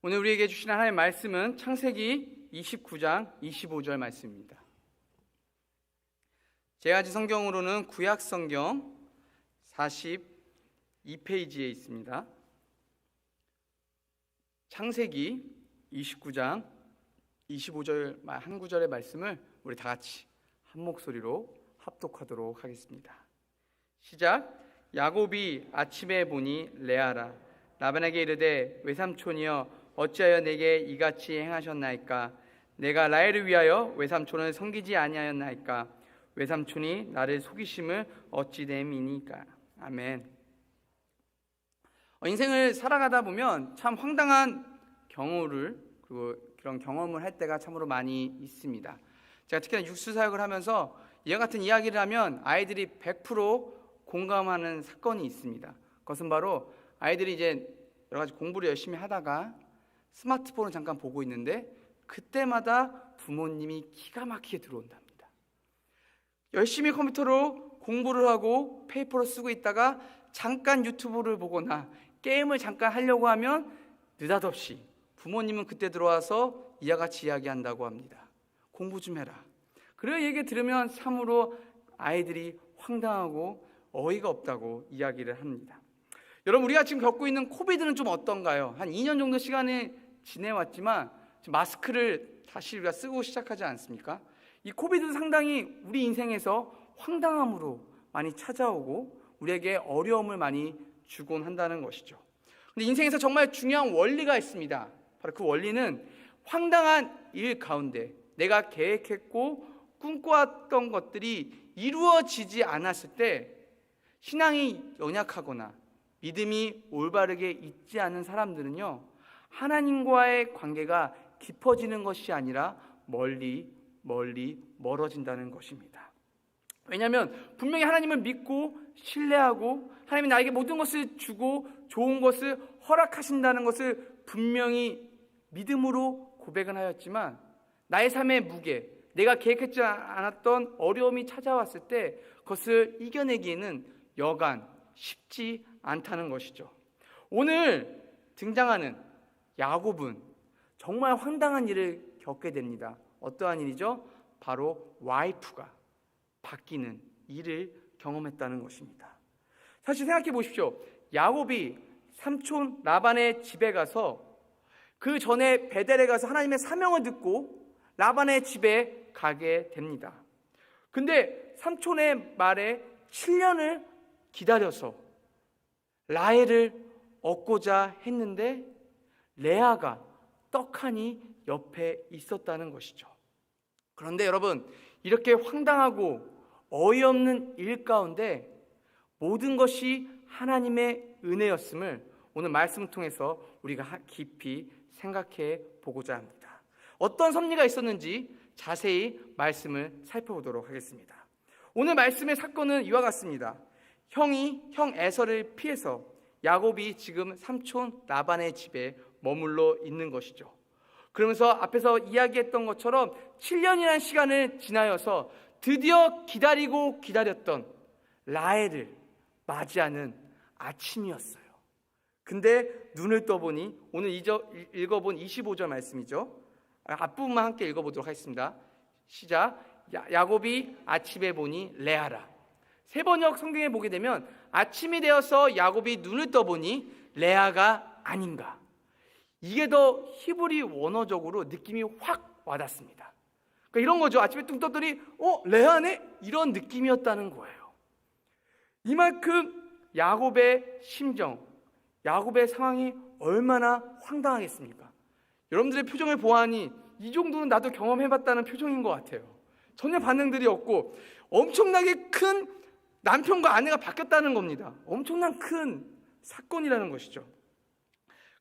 오늘 우리에게 주신 하나님의 말씀은 창세기 29장 25절 말씀입니다. 제가 지 성경으로는 구약 성경 42페이지에 있습니다. 창세기 29장 25절 한 구절의 말씀을 우리 다 같이 한 목소리로 합독하도록 하겠습니다. 시작. 야곱이 아침에 보니 레아라 라반에게 이르되 외삼촌이여 어찌하여 내게 이같이 행하셨나이까 내가 라헬을 위하여 외삼촌을 섬기지 아니하였나이까 외삼촌이 나를 속이심을 어찌 됨이니까 아멘. 어, 인생을 살아가다 보면 참 황당한 경우를 그리고 그런 경험을 할 때가 참으로 많이 있습니다. 제가 특히나 육수 사역을 하면서 이와 같은 이야기를 하면 아이들이 100% 공감하는 사건이 있습니다. 그것은 바로 아이들이 이제 여러 가지 공부를 열심히 하다가 스마트폰을 잠깐 보고 있는데 그때마다 부모님이 기가 막히게 들어온답니다. 열심히 컴퓨터로 공부를 하고 페이퍼를 쓰고 있다가 잠깐 유튜브를 보거나 게임을 잠깐 하려고 하면 느닷없이 부모님은 그때 들어와서 이와 같이 이야기한다고 합니다. 공부 좀 해라. 그런 얘기 들으면 참으로 아이들이 황당하고 어이가 없다고 이야기를 합니다. 여러분 우리가 지금 겪고 있는 코비드는 좀 어떤가요? 한 2년 정도 시간이 지내왔지만 마스크를 다시 우리가 쓰고 시작하지 않습니까? 이 코비드는 상당히 우리 인생에서 황당함으로 많이 찾아오고 우리에게 어려움을 많이 주곤 한다는 것이죠. 근데 인생에서 정말 중요한 원리가 있습니다. 바로 그 원리는 황당한 일 가운데 내가 계획했고 꿈꿔왔던 것들이 이루어지지 않았을 때 신앙이 연약하거나 믿음이 올바르게 있지 않은 사람들은요, 하나님과의 관계가 깊어지는 것이 아니라 멀리, 멀리 멀어진다는 것입니다. 왜냐하면 분명히 하나님을 믿고 신뢰하고 하나님이 나에게 모든 것을 주고 좋은 것을 허락하신다는 것을 분명히 믿음으로 고백은 하였지만 나의 삶의 무게, 내가 계획했지 않았던 어려움이 찾아왔을 때 그것을 이겨내기에는 여간 쉽지 않다는 것이죠. 오늘 등장하는 야곱은 정말 황당한 일을 겪게 됩니다. 어떠한 일이죠? 바로 와이프가 바뀌는 일을 경험했다는 것입니다. 사실 생각해 보십시오. 야곱이 삼촌 라반의 집에 가서 그 전에 베델에 가서 하나님의 사명을 듣고 라반의 집에 가게 됩니다. 근데 삼촌의 말에 7년을 기다려서 라헬을 얻고자 했는데 레아가 떡하니 옆에 있었다는 것이죠. 그런데 여러분, 이렇게 황당하고 어이없는 일 가운데 모든 것이 하나님의 은혜였음을 오늘 말씀을 통해서 우리가 깊이 생각해 보고자 합니다. 어떤 섭리가 있었는지 자세히 말씀을 살펴보도록 하겠습니다. 오늘 말씀의 사건은 이와 같습니다. 형이 형 에서를 피해서 야곱이 지금 삼촌 라반의 집에 머물러 있는 것이죠. 그러면서 앞에서 이야기했던 것처럼 7년이라는 시간을 지나여서 드디어 기다리고 기다렸던 라헬을 맞이하는 아침이었어요. 근데 눈을 떠보니 오늘 읽어본 25절 말씀이죠. 앞부분만 함께 읽어보도록 하겠습니다. 시작. 야곱이 아침에 보니 레아라. 세 번역 성경에 보게 되면 아침이 되어서 야곱이 눈을 떠보니 레아가 아닌가. 이게 더 히브리 원어적으로 느낌이 확 와닿습니다. 그러니까 이런 거죠. 아침에 뚱 떴더니 어 레아네 이런 느낌이었다는 거예요. 이만큼 야곱의 심정, 야곱의 상황이 얼마나 황당하겠습니까? 여러분들의 표정을 보아하니 이 정도는 나도 경험해봤다는 표정인 것 같아요. 전혀 반응들이 없고 엄청나게 큰 남편과 아내가 바뀌었다는 겁니다. 엄청난 큰 사건이라는 것이죠.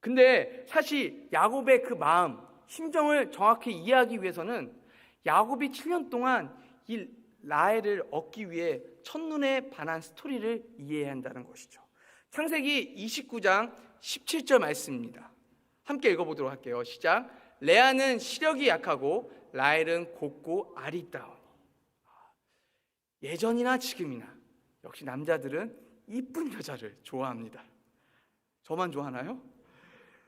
근데 사실 야곱의 그 마음, 심정을 정확히 이해하기 위해서는 야곱이 7년 동안 이 라헬을 얻기 위해 첫눈에 반한 스토리를 이해해야 한다는 것이죠. 창세기 29장 17절 말씀입니다. 함께 읽어보도록 할게요. 시작. 레아는 시력이 약하고 라헬은 곱고 아리따우니. 예전이나 지금이나 역시 남자들은 이쁜 여자를 좋아합니다. 저만 좋아하나요?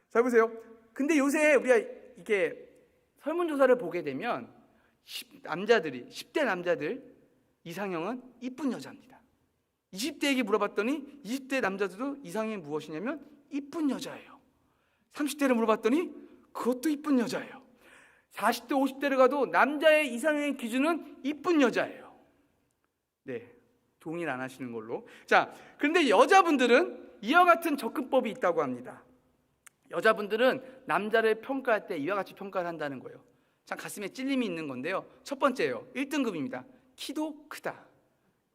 자 보세요. 근데 요새 우리가 이게 설문조사를 보게 되면 10, 남자들이 10대 남자들 이상형은 이쁜 여자입니다. 20대에게 물어봤더니 20대 남자들도 이상형이 무엇이냐면 이쁜 여자예요. 30대를 물어봤더니 그것도 이쁜 여자예요. 40대, 50대를 가도 남자의 이상형의 기준은 이쁜 여자예요. 네. 동의를 안 하시는 걸로. 자, 그런데 여자분들은 이와 같은 접근법이 있다고 합니다. 여자분들은 남자를 평가할 때 이와 같이 평가를 한다는 거예요. 참 가슴에 찔림이 있는 건데요. 첫 번째요. 1등급입니다. 키도 크다.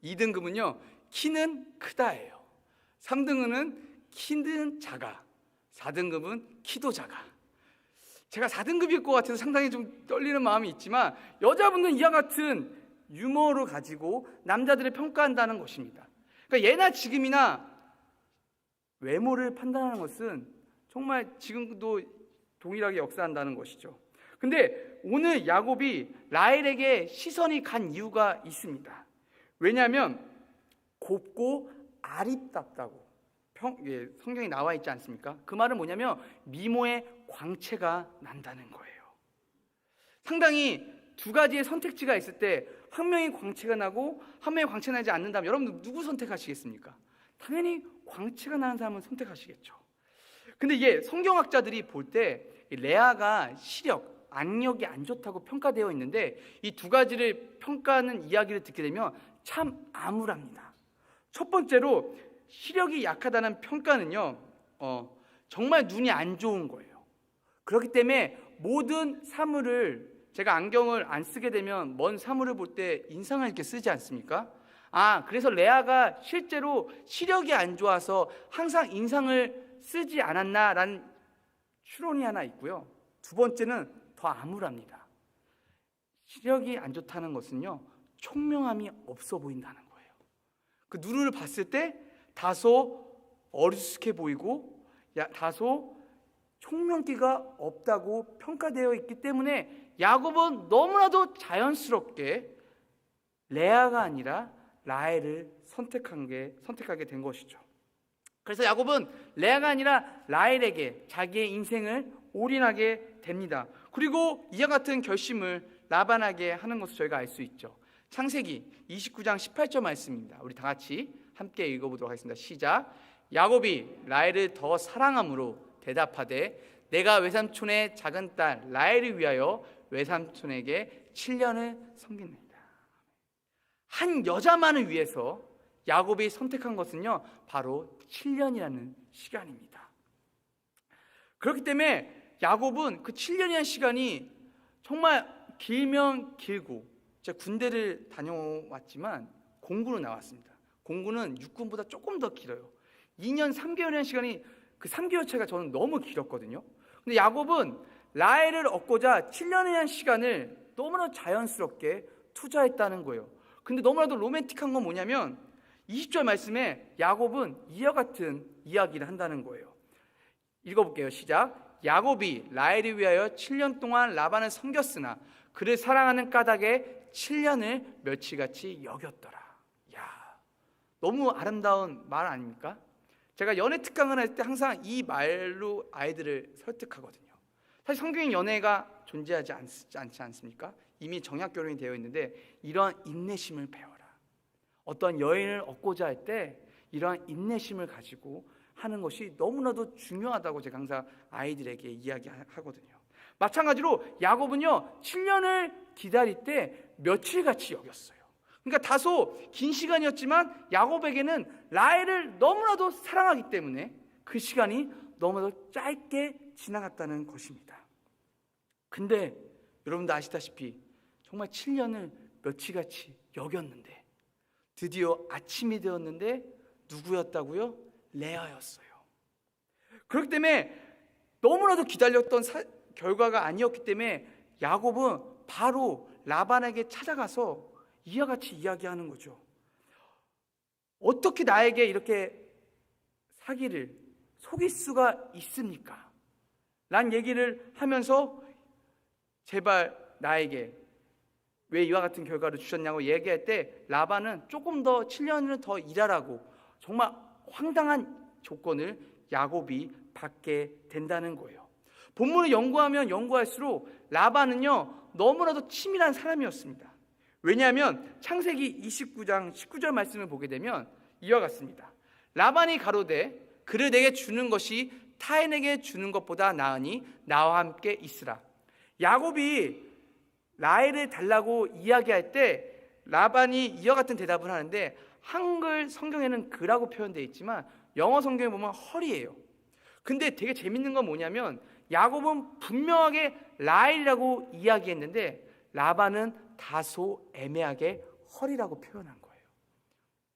2등급은요. 키는 크다예요. 3등급은 키는 작아. 4등급은 키도 작아. 제가 4등급일 것 같아서 상당히 좀 떨리는 마음이 있지만 여자분들은 이와 같은 유머를 가지고 남자들을 평가한다는 것입니다. 그러니까 예나 지금이나 외모를 판단하는 것은 정말 지금도 동일하게 역사한다는 것이죠. 근데 오늘 야곱이 라헬에게 시선이 간 이유가 있습니다. 왜냐하면 곱고 아립답다고 평, 예, 성경에 나와 있지 않습니까? 그 말은 뭐냐면 미모의 광채가 난다는 거예요. 상당히 두 가지의 선택지가 있을 때 한 명이 광채가 나고 한 명이 광채 나지 않는다면 여러분 누구 선택하시겠습니까? 당연히 광채가 나는 사람을 선택하시겠죠. 근데 이게 성경학자들이 볼 때 레아가 시력, 악력이 안 좋다고 평가되어 있는데 이 두 가지를 평가하는 이야기를 듣게 되면 참 암울합니다. 첫 번째로 시력이 약하다는 평가는요, 어, 정말 눈이 안 좋은 거예요. 그렇기 때문에 모든 사물을 제가 안경을 안 쓰게 되면 먼 사물을 볼 때 인상을 이렇게 쓰지 않습니까? 아, 그래서 레아가 실제로 시력이 안 좋아서 항상 인상을 쓰지 않았나라는 추론이 하나 있고요. 두 번째는 더 암울합니다. 시력이 안 좋다는 것은요, 총명함이 없어 보인다는 거예요. 그 눈을 봤을 때 다소 어리숙해 보이고, 야, 다소 총명기가 없다고 평가되어 있기 때문에 야곱은 너무나도 자연스럽게 레아가 아니라 라헬을 선택한 게 선택하게 된 것이죠. 그래서 야곱은 레아가 아니라 라헬에게 자기의 인생을 올인하게 됩니다. 그리고 이와 같은 결심을 라반하게 하는 것을 저희가 알 수 있죠. 창세기 29장 18절 말씀입니다. 우리 다 같이 함께 읽어보도록 하겠습니다. 시작. 야곱이 라헬을 더 사랑함으로 대답하되 내가 외삼촌의 작은 딸 라헬을 위하여 외삼촌에게 7년을 섬깁니다. 한 여자만을 위해서 야곱이 선택한 것은요, 바로 7년이라는 시간입니다. 그렇기 때문에 야곱은 그 7년이라는 시간이 정말 길면 길고, 제가 군대를 다녀왔지만 공군을 나왔습니다. 공군은 육군보다 조금 더 길어요. 2년 3개월이라는 시간이 그 3개월 차가 저는 너무 길었거든요. 근데 야곱은 라헬을 얻고자 7년이라는 시간을 너무나 자연스럽게 투자했다는 거예요. 근데 너무나도 로맨틱한 건 뭐냐면 20절 말씀에 야곱은 이와 같은 이야기를 한다는 거예요. 읽어볼게요. 시작. 야곱이 라헬을 위하여 7년 동안 라반을 섬겼으나 그를 사랑하는 까닭에 7년을 멸치같이 여겼더라. 야, 너무 아름다운 말 아닙니까? 제가 연애 특강을 할 때 항상 이 말로 아이들을 설득하거든요. 사실 성경에 연애가 존재하지 않, 않지 않습니까? 이미 정약 결혼이 되어 있는데 이러한 인내심을 배워라. 어떤 여인을 얻고자 할 때 이러한 인내심을 가지고 하는 것이 너무나도 중요하다고 제가 항상 아이들에게 이야기하거든요. 마찬가지로 야곱은요 7년을 기다릴 때 며칠같이 여겼어요. 그러니까 다소 긴 시간이었지만 야곱에게는 라헬을 너무나도 사랑하기 때문에 그 시간이 너무나도 짧게 지나갔다는 것입니다. 근데 여러분도 아시다시피 정말 7년을 며칠같이 여겼는데 드디어 아침이 되었는데 누구였다고요? 레아였어요. 그렇기 때문에 너무나도 기다렸던 사, 결과가 아니었기 때문에 야곱은 바로 라반에게 찾아가서 이와 같이 이야기하는 거죠. 어떻게 나에게 이렇게 사기를 속일 수가 있습니까? 란 얘기를 하면서 제발 나에게 왜 이와 같은 결과를 주셨냐고 얘기할 때 라반은 조금 더 7년을 더 일하라고 정말 황당한 조건을 야곱이 받게 된다는 거예요. 본문을 연구하면 연구할수록 라반은요 너무나도 치밀한 사람이었습니다. 왜냐하면 창세기 29장 19절 말씀을 보게 되면 이와 같습니다. 라반이 가로되 그를 내게 주는 것이 타인에게 주는 것보다 나으니 나와 함께 있으라. 야곱이 라헬을 달라고 이야기할 때 라반이 이와 같은 대답을 하는데 한글 성경에는 그라고 표현되어 있지만 영어 성경에 보면 헐이에요. 근데 되게 재밌는 건 뭐냐면 야곱은 분명하게 라헬이라고 이야기했는데 라반은 다소 애매하게 헐이라고 표현한 거예요.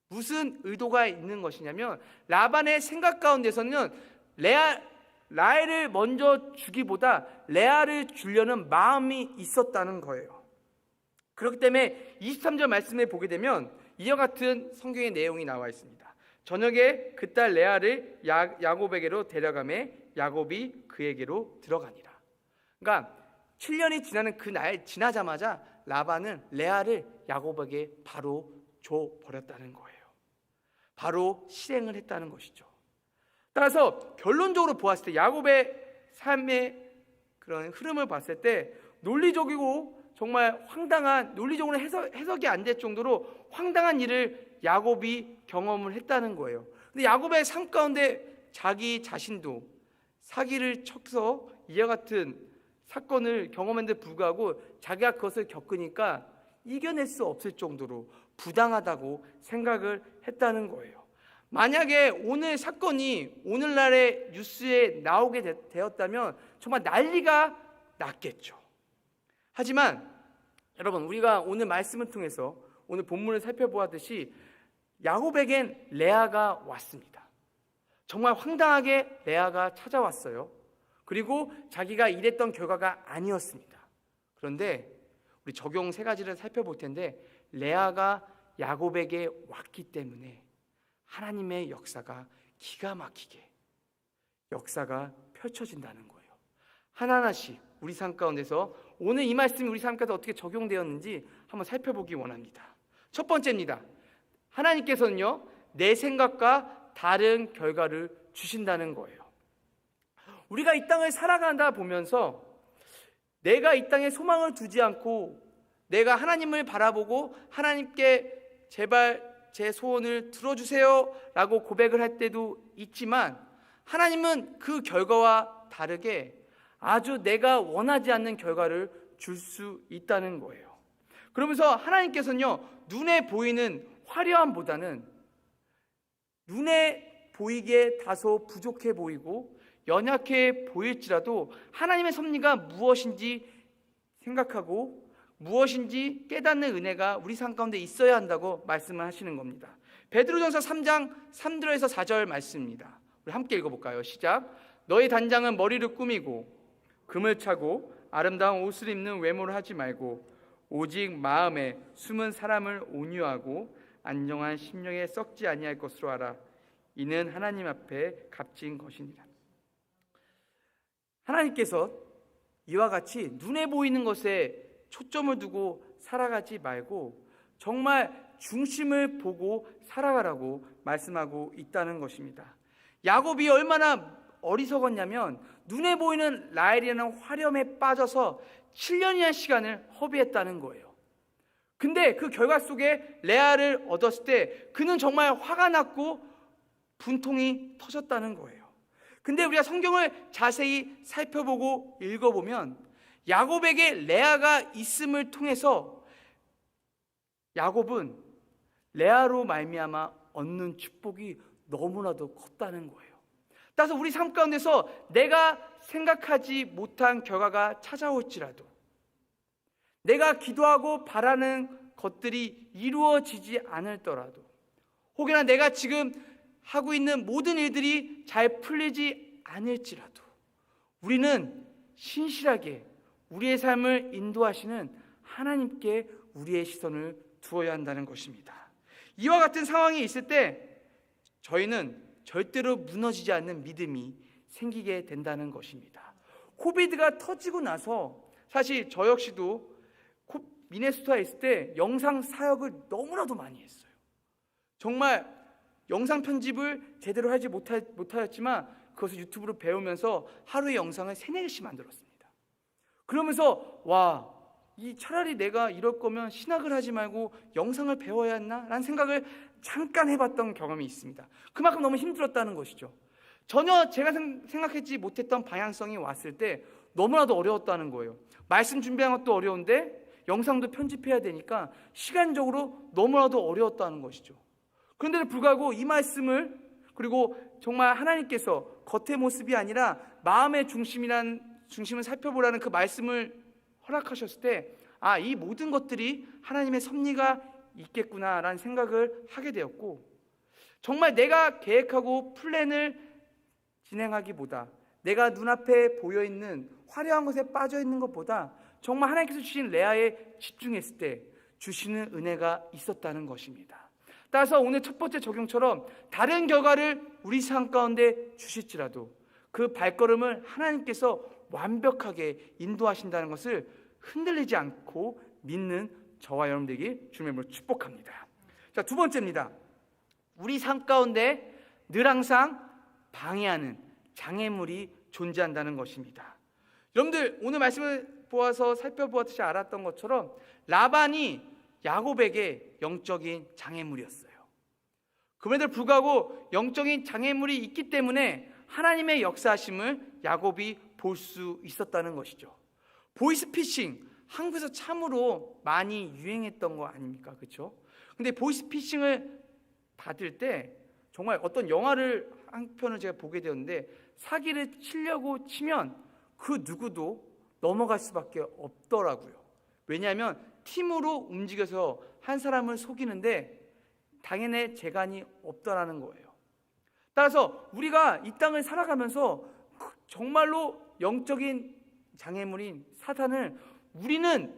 무슨 의도가 있는 것이냐면 라반의 생각 가운데서는 레아 라헬을 먼저 주기보다 레아를 주려는 마음이 있었다는 거예요. 그렇기 때문에 23절 말씀을 보게 되면 이와 같은 성경의 내용이 나와 있습니다. 저녁에 그 딸 레아를 야, 야곱에게로 데려가매 야곱이 그에게로 들어가니라. 그러니까 7년이 지나는 그 날 지나자마자 라반은 레아를 야곱에게 바로 줘 버렸다는 거예요. 바로 실행을 했다는 것이죠. 따라서 결론적으로 보았을 때 야곱의 삶의 그런 흐름을 봤을 때 논리적이고 정말 황당한 논리적으로 해석, 해석이 안 될 정도로 황당한 일을 야곱이 경험을 했다는 거예요. 근데 야곱의 삶 가운데 자기 자신도 사기를 쳐서 이와 같은 사건을 경험했는데 불구하고 자기가 그것을 겪으니까 이겨낼 수 없을 정도로 부당하다고 생각을 했다는 거예요. 만약에 오늘 사건이 오늘날의 뉴스에 나오게 되, 되었다면 정말 난리가 났겠죠. 하지만 여러분 우리가 오늘 말씀을 통해서 오늘 본문을 살펴보았듯이 야곱에겐 레아가 왔습니다. 정말 황당하게 레아가 찾아왔어요. 그리고 자기가 일했던 결과가 아니었습니다. 그런데 우리 적용 세 가지를 살펴볼 텐데 레아가 야곱에게 왔기 때문에 하나님의 역사가 기가 막히게 역사가 펼쳐진다는 거예요. 하나하나씩 우리 삶 가운데서 오늘 이 말씀이 우리 삶 가운데 어떻게 적용되었는지 한번 살펴보기 원합니다. 첫 번째입니다. 하나님께서는요, 내 생각과 다른 결과를 주신다는 거예요. 우리가 이 땅을 살아간다 보면서 내가 이 땅에 소망을 두지 않고 내가 하나님을 바라보고 하나님께 제발 제 소원을 들어주세요 라고 고백을 할 때도 있지만 하나님은 그 결과와 다르게 아주 내가 원하지 않는 결과를 줄 수 있다는 거예요. 그러면서 하나님께서는요, 눈에 보이는 화려함보다는 눈에 보이기에 다소 부족해 보이고 연약해 보일지라도 하나님의 섭리가 무엇인지 생각하고 무엇인지 깨닫는 은혜가 우리 삶 가운데 있어야 한다고 말씀을 하시는 겁니다. 베드로전서 3장 3절에서 4절 말씀입니다. 우리 함께 읽어볼까요? 시작. 너희 단장은 머리를 꾸미고 금을 차고 아름다운 옷을 입는 외모를 하지 말고 오직 마음에 숨은 사람을 온유하고 안정한 심령에 썩지 아니할 것으로 알아. 이는 하나님 앞에 값진 것이니라. 하나님께서 이와 같이 눈에 보이는 것에 초점을 두고 살아가지 말고 정말 중심을 보고 살아가라고 말씀하고 있다는 것입니다. 야곱이 얼마나 어리석었냐면 눈에 보이는 라헬이라는 화렴에 빠져서 7년이라는 시간을 허비했다는 거예요. 근데 그 결과 속에 레아를 얻었을 때 그는 정말 화가 났고 분통이 터졌다는 거예요. 근데 우리가 성경을 자세히 살펴보고 읽어보면 야곱에게 레아가 있음을 통해서 야곱은 레아로 말미암아 얻는 축복이 너무나도 컸다는 거예요. 따라서 우리 삶 가운데서 내가 생각하지 못한 결과가 찾아올지라도 내가 기도하고 바라는 것들이 이루어지지 않을더라도 혹여나 내가 지금 하고 있는 모든 일들이 잘 풀리지 않을지라도 우리는 신실하게 우리의 삶을 인도하시는 하나님께 우리의 시선을 두어야 한다는 것입니다. 이와 같은 상황이 있을 때 저희는 절대로 무너지지 않는 믿음이 생기게 된다는 것입니다. 코비드가 터지고 나서 사실 저 역시도 미네소타에 있을 때 영상 사역을 너무나도 많이 했어요. 정말 영상 편집을 제대로 하지 못하, 못하였지만 그것을 유튜브로 배우면서 하루에 영상을 세네 개씩 만들었습니다. 그러면서 와, 이 차라리 내가 이럴 거면 신학을 하지 말고 영상을 배워야 했나 라는 생각을 잠깐 해봤던 경험이 있습니다. 그만큼 너무 힘들었다는 것이죠. 전혀 제가 생- 생각했지 못했던 방향성이 왔을 때 너무나도 어려웠다는 거예요. 말씀 준비하는 것도 어려운데 영상도 편집해야 되니까 시간적으로 너무나도 어려웠다는 것이죠. 그런데도 불구하고 이 말씀을 그리고 정말 하나님께서 겉의 모습이 아니라 마음의 중심이란 중심을 살펴보라는 그 말씀을 허락하셨을 때 아, 이 모든 것들이 하나님의 섭리가 있겠구나라는 생각을 하게 되었고 정말 내가 계획하고 플랜을 진행하기보다 내가 눈앞에 보여 있는 화려한 것에 빠져 있는 것보다 정말 하나님께서 주신 레아에 집중했을 때 주시는 은혜가 있었다는 것입니다. 따라서 오늘 첫 번째 적용처럼 다른 결과를 우리 삶 가운데 주실지라도 그 발걸음을 하나님께서 완벽하게 인도하신다는 것을 흔들리지 않고 믿는 저와 여러분들에게 주님으로 축복합니다. 자, 두 번째입니다. 우리 삶 가운데 늘 항상 방해하는 장애물이 존재한다는 것입니다. 여러분들 오늘 말씀을 보아서 살펴보았듯이 알았던 것처럼 라반이 야곱에게 영적인 장애물이었어요. 그럼에도 불구하고 영적인 장애물이 있기 때문에 하나님의 역사하심을 야곱이 볼 수 있었다는 것이죠. 보이스피싱 한국에서 참으로 많이 유행했던 거 아닙니까? 그렇죠? 근데 보이스피싱을 받을 때 정말 어떤 영화를 한 편을 제가 보게 되었는데 사기를 치려고 치면 그 누구도 넘어갈 수밖에 없더라고요. 왜냐하면 팀으로 움직여서 한 사람을 속이는데 당연히 재간이 없더라는 거예요. 따라서 우리가 이 땅을 살아가면서 그 정말로 영적인 장애물인 사탄을 우리는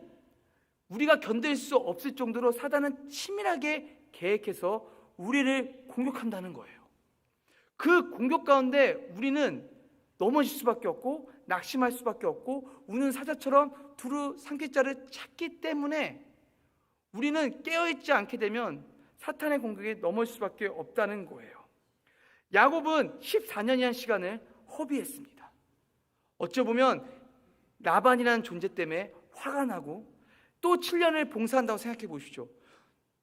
우리가 견딜 수 없을 정도로 사단은 치밀하게 계획해서 우리를 공격한다는 거예요. 그 공격 가운데 우리는 넘어질 수밖에 없고 낙심할 수밖에 없고 우는 사자처럼 두루 삼킬자를 찾기 때문에 우리는 깨어있지 않게 되면 사탄의 공격에 넘어질 수밖에 없다는 거예요. 야곱은 14년이란 시간을 허비했습니다. 어찌 보면 라반이라는 존재 때문에 화가 나고 또 7년을 봉사한다고 생각해 보십시오.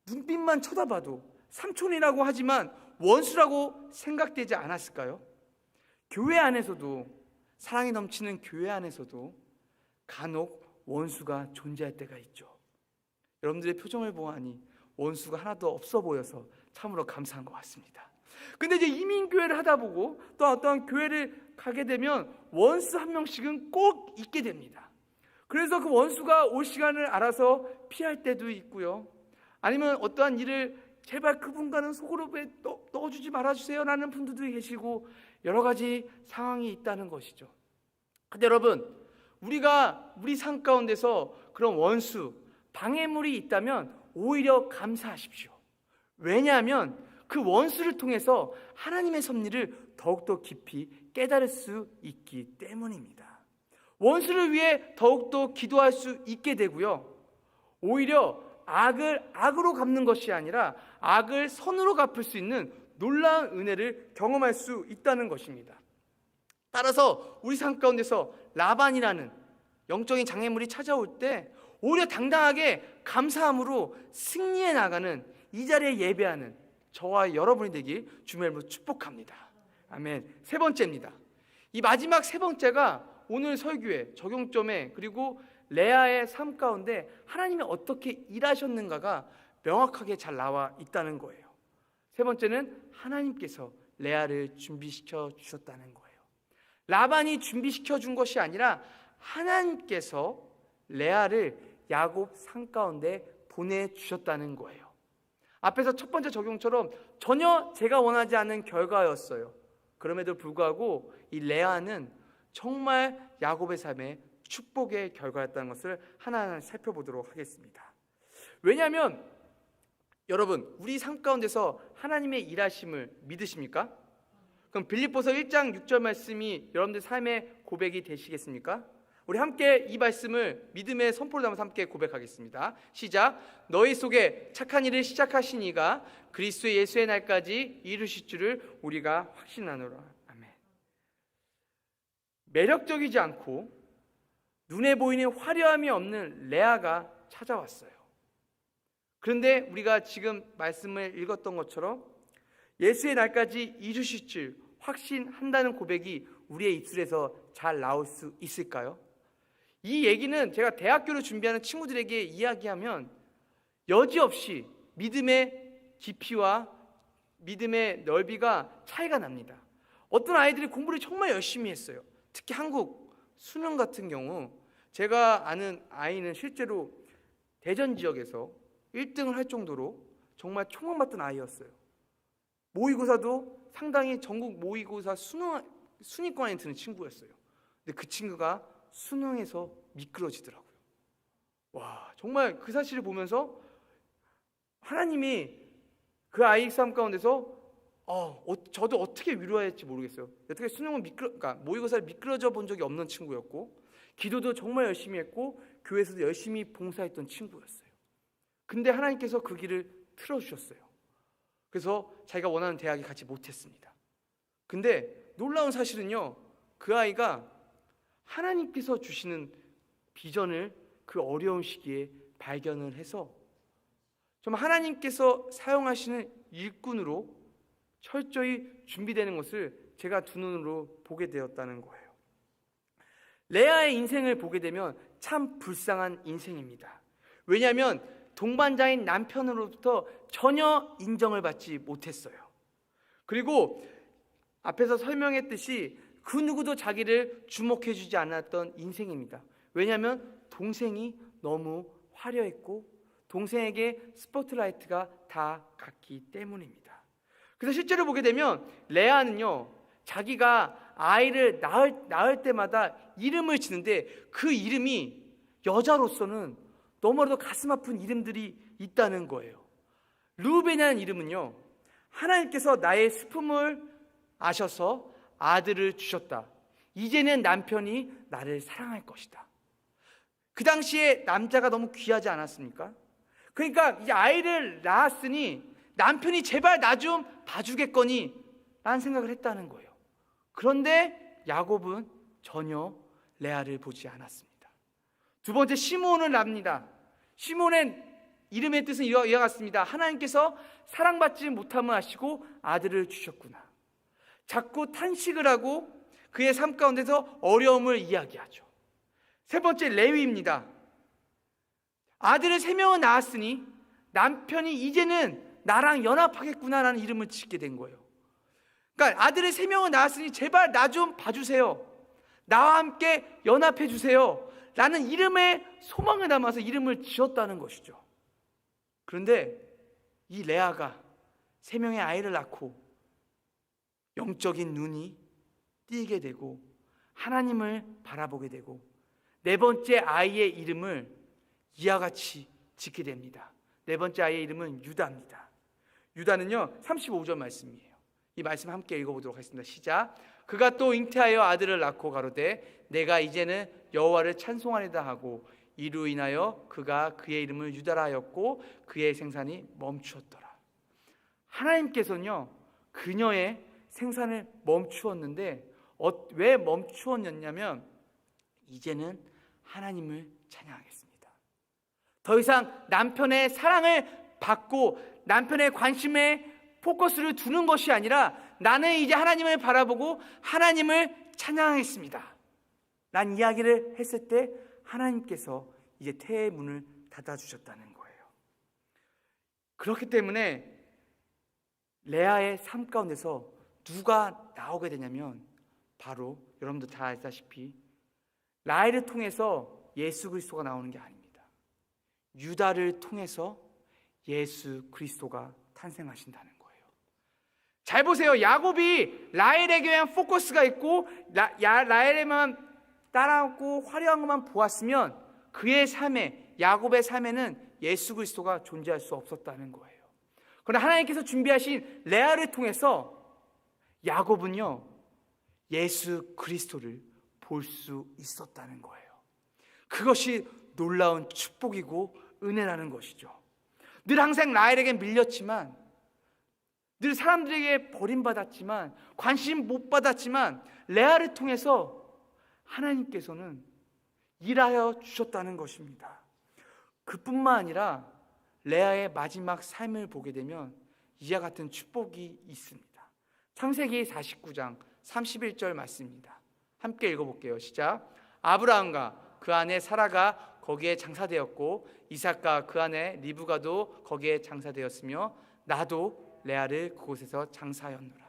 눈빛만 쳐다봐도 삼촌이라고 하지만 원수라고 생각되지 않았을까요? 교회 안에서도 사랑이 넘치는 교회 안에서도 간혹 원수가 존재할 때가 있죠. 여러분들의 표정을 보아하니 원수가 하나도 없어 보여서 참으로 감사한 것 같습니다. 근데 이제 이민교회를 하다 보고 또 어떤 교회를 가게 되면 원수 한 명씩은 꼭 있게 됩니다. 그래서 그 원수가 올 시간을 알아서 피할 때도 있고요. 아니면 어떠한 일을 제발 그분과는 넣- 넣어주지 말아주세요 라는 분들도 계시고 여러 가지 상황이 있다는 것이죠. 근데 여러분, 우리가 우리 삶 가운데서 그런 원수, 방해물이 있다면 오히려 감사하십시오. 왜냐하면 그 원수를 통해서 하나님의 섭리를 더욱더 깊이 깨달을 수 있기 때문입니다. 원수를 위해 더욱더 기도할 수 있게 되고요. 오히려 악을 악으로 갚는 것이 아니라 악을 선으로 갚을 수 있는 놀라운 은혜를 경험할 수 있다는 것입니다. 따라서 우리 삶 가운데서 라반이라는 영적인 장애물이 찾아올 때 오히려 당당하게 감사함으로 승리해 나가는 이 자리에 예배하는 저와 여러분이 되길 주님의 축복합니다. 아멘. 세 번째입니다. 이 마지막 세 번째가 오늘 설교의 적용점에 그리고 레아의 삶 가운데 하나님이 어떻게 일하셨는가가 명확하게 잘 나와 있다는 거예요. 세 번째는 하나님께서 레아를 준비시켜 주셨다는 거예요. 라반이 준비시켜 준 것이 아니라 하나님께서 레아를 야곱 산 가운데 보내 주셨다는 거예요. 앞에서 첫 번째 적용처럼 전혀 제가 원하지 않는 결과였어요. 그럼에도 불구하고 이 레아는 정말 야곱의 삶에 축복의 결과였다는 것을 하나하나 살펴보도록 하겠습니다. 왜냐하면 여러분 우리 삶 가운데서 하나님의 일하심을 믿으십니까? 그럼 빌립보서 1장 6절 말씀이 여러분들 삶의 고백이 되시겠습니까? 우리 함께 이 말씀을 믿음의 선포를 담아서 함께 고백하겠습니다. 시작. 너희 속에 착한 일을 시작하신 이가 그리스도 예수의 날까지 이루실 줄을 우리가 확신하노라. 아멘. 매력적이지 않고 눈에 보이는 화려함이 없는 레아가 찾아왔어요. 그런데 우리가 지금 말씀을 읽었던 것처럼 예수의 날까지 이루실 줄 확신한다는 고백이 우리의 입술에서 잘 나올 수 있을까요? 이 얘기는 제가 대학교를 준비하는 친구들에게 이야기하면 여지없이 믿음의 깊이와 믿음의 넓이가 차이가 납니다. 어떤 아이들이 공부를 정말 열심히 했어요. 특히 한국 수능 같은 경우 제가 아는 아이는 실제로 대전 지역에서 1등을 할 정도로 정말 총망받던 아이였어요. 모의고사도 상당히 전국 모의고사 수능 순위권에 드는 친구였어요. 근데 그 친구가 수능에서 미끄러지더라고요. 와, 정말 그 사실을 보면서 하나님이 그 아이 삶 가운데서 어, 어, 저도 어떻게 위로해야 할지 모르겠어요. 어떻게 수능은 미끄러, 그러니까 모의고사를 미끄러져 본 적이 없는 친구였고, 기도도 정말 열심히 했고, 교회에서도 열심히 봉사했던 친구였어요. 근데 하나님께서 그 길을 틀어주셨어요. 그래서 자기가 원하는 대학에 가지 못했습니다. 근데 놀라운 사실은요, 그 아이가 하나님께서 주시는 비전을 그 어려운 시기에 발견을 해서 좀 하나님께서 사용하시는 일꾼으로 철저히 준비되는 것을 제가 두 눈으로 보게 되었다는 거예요. 레아의 인생을 보게 되면 참 불쌍한 인생입니다. 왜냐하면 동반자인 남편으로부터 전혀 인정을 받지 못했어요. 그리고 앞에서 설명했듯이 그 누구도 자기를 주목해 주지 않았던 인생입니다. 왜냐하면 동생이 너무 화려했고 동생에게 스포트라이트가 다 갔기 때문입니다. 그래서 실제로 보게 되면 레아는요, 자기가 아이를 낳을, 낳을 때마다 이름을 지는데 그 이름이 여자로서는 너무나도 가슴 아픈 이름들이 있다는 거예요. 루벤이라는 이름은요, 하나님께서 나의 슬픔을 아셔서 아들을 주셨다. 이제는 남편이 나를 사랑할 것이다. 그 당시에 남자가 너무 귀하지 않았습니까? 그러니까 이 아이를 낳았으니 남편이 제발 나 좀 봐주겠거니 라는 생각을 했다는 거예요. 그런데 야곱은 전혀 레아를 보지 않았습니다. 두 번째 시몬을 낳습니다. 시몬의 이름의 뜻은 이와 같습니다. 하나님께서 사랑받지 못함을 아시고 아들을 주셨구나. 자꾸 탄식을 하고 그의 삶 가운데서 어려움을 이야기하죠. 세 번째 레위입니다. 아들을 세 명을 낳았으니 남편이 이제는 나랑 연합하겠구나라는 이름을 짓게 된 거예요. 그러니까 아들을 세 명을 낳았으니 제발 나 좀 봐주세요. 나와 함께 연합해 주세요. 라는 이름의 소망을 담아서 이름을 지었다는 것이죠. 그런데 이 레아가 세 명의 아이를 낳고 영적인 눈이 띄게 되고 하나님을 바라보게 되고 네 번째 아이의 이름을 이와 같이 짓게 됩니다. 네 번째 아이의 이름은 유다입니다. 유다는요 35절 말씀이에요. 이 말씀 함께 읽어보도록 하겠습니다. 시작. 그가 또 잉태하여 아들을 낳고 가로되 내가 이제는 여호와를 찬송하리다 하고 이로 인하여 그가 그의 이름을 유다라 하였고 그의 생산이 멈추었더라. 하나님께서는요 그녀의 생산을 멈추었는데 어, 왜 멈추었냐면 이제는 하나님을 찬양하겠습니다. 더 이상 남편의 사랑을 받고 남편의 관심에 포커스를 두는 것이 아니라 나는 이제 하나님을 바라보고 하나님을 찬양하겠습니다. 난 이야기를 했을 때 하나님께서 이제 태의 문을 닫아주셨다는 거예요. 그렇기 때문에 레아의 삶 가운데서 누가 나오게 되냐면 바로 여러분들 다 알다시피 라헬을 통해서 예수 그리스도가 나오는 게 아닙니다. 유다를 통해서 예수 그리스도가 탄생하신다는. 잘 보세요. 야곱이 라헬에게만 포커스가 있고 라, 야, 라헬에만 따라오고 화려한 것만 보았으면 그의 삶에 야곱의 삶에는 예수 그리스도가 존재할 수 없었다는 거예요. 그러나 하나님께서 준비하신 레아를 통해서 야곱은요 예수 그리스도를 볼 수 있었다는 거예요. 그것이 놀라운 축복이고 은혜라는 것이죠. 늘 항상 라헬에게 밀렸지만 늘 사람들에게 버림받았지만 관심 못 받았지만 레아를 통해서 하나님께서는 일하여 주셨다는 것입니다. 그뿐만 아니라 레아의 마지막 삶을 보게 되면 이와 같은 축복이 있습니다. 창세기 49장 31절 말씀입니다. 함께 읽어볼게요. 시작. 아브라함과 그 안에 사라가 거기에 장사되었고 이삭과 그 안에 리브가도 거기에 장사되었으며 나도 레아를 그곳에서 장사하였노라.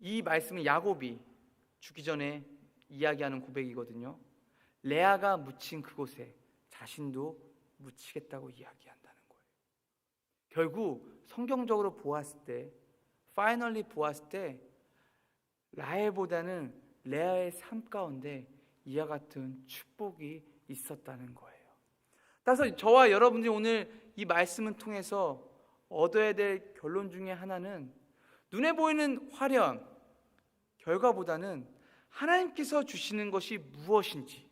이 말씀은 야곱이 죽기 전에 이야기하는 고백이거든요. 레아가 묻힌 그곳에 자신도 묻히겠다고 이야기한다는 거예요. 결국 성경적으로 보았을 때, 파이널리 보았을 때 라헬보다는 레아의 삶 가운데 이와 같은 축복이 있었다는 거예요. 따라서 저와 여러분들이 오늘 이 말씀을 통해서 얻어야 될 결론 중에 하나는 눈에 보이는 화려함, 결과보다는 하나님께서 주시는 것이 무엇인지,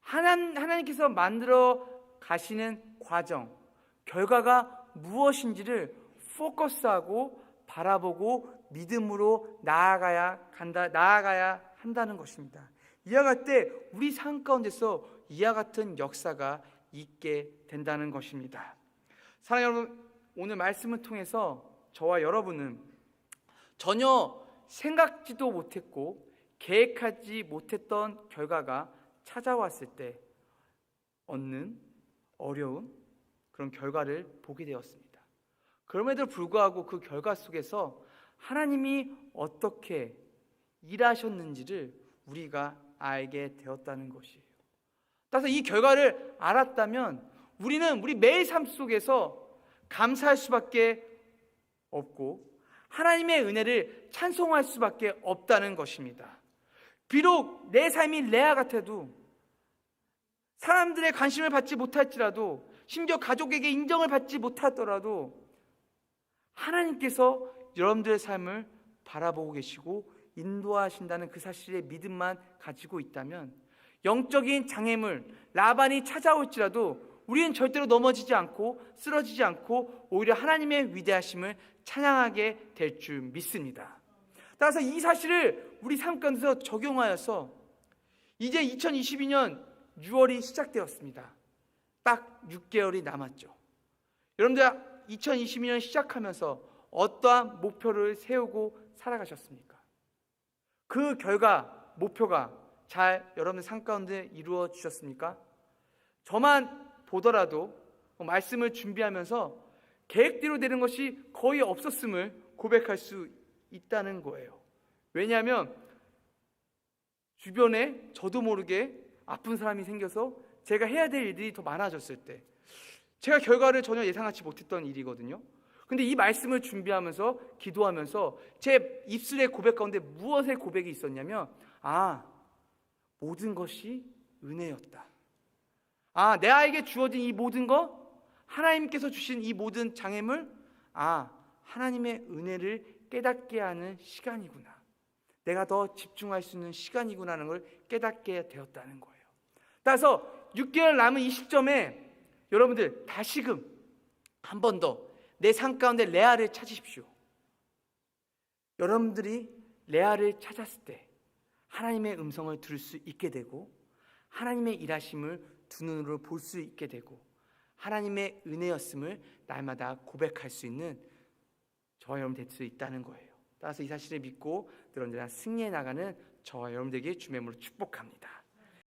하나, 하나님께서 만들어 가시는 과정, 결과가 무엇인지를 포커스하고 바라보고 믿음으로 나아가야 간다, 나아가야 한다는 것입니다. 이와 같을 때 우리 삶 가운데서 이와 같은 역사가 있게 된다는 것입니다. 사랑하는 여러분, 오늘 말씀을 통해서 저와 여러분은 전혀 생각지도 못했고 계획하지 못했던 결과가 찾아왔을 때 얻는 어려운 그런 결과를 보게 되었습니다. 그럼에도 불구하고 그 결과 속에서 하나님이 어떻게 일하셨는지를 우리가 알게 되었다는 것이에요. 따라서 이 결과를 알았다면 우리는 우리 매일 삶 속에서 감사할 수밖에 없고 하나님의 은혜를 찬송할 수밖에 없다는 것입니다. 비록 내 삶이 레아 같아도 사람들의 관심을 받지 못할지라도 심지어 가족에게 인정을 받지 못하더라도 하나님께서 여러분들의 삶을 바라보고 계시고 인도하신다는 그 사실의 믿음만 가지고 있다면 영적인 장애물 라반이 찾아올지라도 우리는 절대로 넘어지지 않고 쓰러지지 않고 오히려 하나님의 위대하심을 찬양하게 될 줄 믿습니다. 따라서 이 사실을 우리 삶 가운데서 적용하여서 이제 2022년 6월이 시작되었습니다. 딱 6개월이 남았죠. 여러분들 2022년 시작하면서 어떠한 목표를 세우고 살아가셨습니까? 그 결과 목표가 잘 여러분의 삶 가운데 이루어지셨습니까? 저만 보더라도 말씀을 준비하면서 계획대로 되는 것이 거의 없었음을 고백할 수 있다는 거예요. 왜냐하면 주변에 저도 모르게 아픈 사람이 생겨서 제가 해야 될 일들이 더 많아졌을 때 제가 결과를 전혀 예상하지 못했던 일이거든요. 근데 이 말씀을 준비하면서 기도하면서 제 입술의 고백 가운데 무엇의 고백이 있었냐면 아 모든 것이 은혜였다. 아 내아에게 주어진 이 모든 것 하나님께서 주신 이 모든 장애물 아 하나님의 은혜를 깨닫게 하는 시간이구나. 내가 더 집중할 수 있는 시간이구나 하는 걸 깨닫게 되었다는 거예요. 따라서 6개월 남은 이 시점에 여러분들 다시금 한 번 더 내 삶 가운데 레아를 찾으십시오. 여러분들이 레아를 찾았을 때 하나님의 음성을 들을 수 있게 되고 하나님의 일하심을 두 눈으로 볼 수 있게 되고 하나님의 은혜였음을 날마다 고백할 수 있는 저와 여러분 될 수 있다는 거예요. 따라서 이 사실을 믿고 늘 언제나 승리해 나가는 저와 여러분들에게 주님으로 축복합니다.